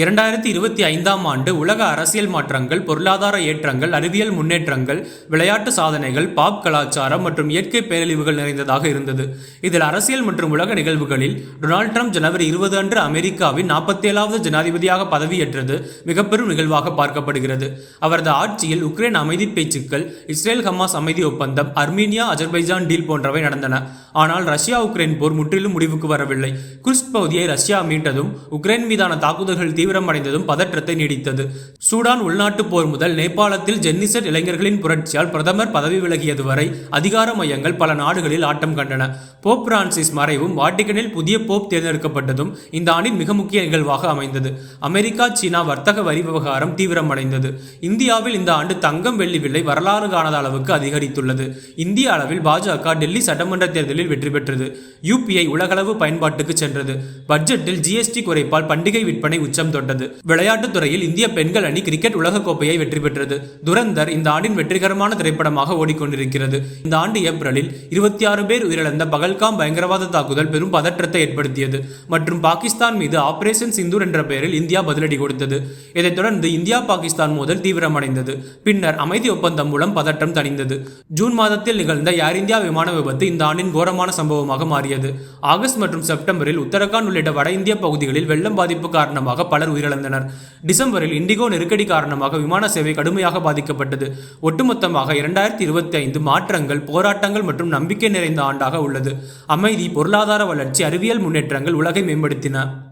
இரண்டாயிரத்தி இருபத்தி ஐந்தாம் ஆண்டு உலக அரசியல் மாற்றங்கள் பொருளாதார ஏற்றங்கள் அறிவியல் முன்னேற்றங்கள் விளையாட்டு சாதனைகள் பாப் கலாச்சாரம் மற்றும் இயற்கை பேரழிவுகள் நிறைந்ததாக இருந்தது. இதில் அரசியல் மற்றும் உலக நிகழ்வுகளில் டொனால்ட் ட்ரம்ப் ஜனவரி இருபது அன்று அமெரிக்காவின் நாற்பத்தேழாவது ஜனாதிபதியாக பதவியேற்றது மிகப்பெரும் நிகழ்வாக பார்க்கப்படுகிறது. அவரது ஆட்சியில் உக்ரைன் அமைதி பேச்சுக்கள் இஸ்ரேல் ஹமாஸ் அமைதி ஒப்பந்தம் அர்மீனியா அஜர்பைஜான் டீல் போன்றவை நடந்தன. ஆனால் ரஷ்யா உக்ரைன் போர் முற்றிலும் முடிவுக்கு வரவில்லை. குர்ஸ்க் பகுதியை ரஷ்யா மீட்டதும் உக்ரைன் மீதான தாக்குதல்கள் தீவிரமடைந்ததும் பதற்றத்தை நீடித்தது. சூடான் உள்நாட்டு போர் முதல் நேபாளத்தில் ஜென்னிசெட் இளைஞர்களின் புரட்சியால் பிரதமர் பதவி விலகியது வரை அதிகார மையங்கள் பல நாடுகளில் ஆட்டம் கண்டன. போப் பிரான்சிஸ் மறைவும் வாட்டிகனில் புதிய போப் தேர்ந்தெடுக்கப்பட்டதும் இந்த ஆண்டின் மிக முக்கிய நிகழ்வாக அமைந்தது. அமெரிக்கா சீனா வர்த்தக வரி விவகாரம் தீவிரமடைந்தது. இந்தியாவில் இந்த ஆண்டு தங்கம் வெள்ளி விலை வரலாறு காணாத அளவுக்கு அதிகரித்துள்ளது. இந்திய அளவில் பாஜக டெல்லி சட்டமன்ற தேர்தலில் வெற்றி பெற்றது. யூபிஐ உலகளவு பயன்பாட்டுக்கு சென்றது. பட்ஜெட்டில் ஜிஎஸ்டி குறைப்பால் பண்டிகை விற்பனை உச்சம் தொட்டது. விளையாட்டுத் துறையில் இந்திய பெண்கள் அணி கிரிக்கெட் உலகக்கோப்பையை வெற்றி பெற்றது. துரந்தர் இந்த ஆண்டின் வெற்றிகரமான திரைப்படமாக ஓடிக்கொண்டிருக்கிறது. இந்த ஆண்டு ஏப்ரலில் இருபத்தி ஆறு பேர் உயிரிழந்த பகல்காம் பயங்கரவாத தாக்குதல் பெரும் பதற்றத்தை ஏற்படுத்தியது. மற்றும் பாகிஸ்தான் மீது ஆபரேஷன் சிந்தூர் என்ற பெயரில் இந்தியா பதிலடி கொடுத்தது. இதைத் தொடர்ந்து இந்தியா பாகிஸ்தான் மோதல் தீவிரமடைந்தது. பின்னர் அமைதி ஒப்பந்தம் மூலம் பதற்றம் தணிந்தது. ஜூன் மாதத்தில் நிகழ்ந்த ஏர் இந்தியா விமான விபத்து இந்த ஆண்டின் கோர கோரமான சம்பவமாக மாறியது. ஆகஸ்ட் மற்றும் செப்டம்பரில் உத்தரகாண்ட் உள்ளிட்ட வட இந்திய பகுதிகளில் வெள்ளம் பாதிப்பு காரணமாக பலர் உயிரிழந்தனர். டிசம்பரில் இண்டிகோ நெருக்கடி காரணமாக விமான சேவை கடுமையாக பாதிக்கப்பட்டது. ஒட்டுமொத்தமாக இரண்டாயிரத்தி இருபத்தி ஐந்து மாற்றங்கள் போராட்டங்கள் மற்றும் நம்பிக்கை நிறைந்த ஆண்டாக உள்ளது. அமைதி பொருளாதார வளர்ச்சி அறிவியல் முன்னேற்றங்கள் உலகை மேம்படுத்தின.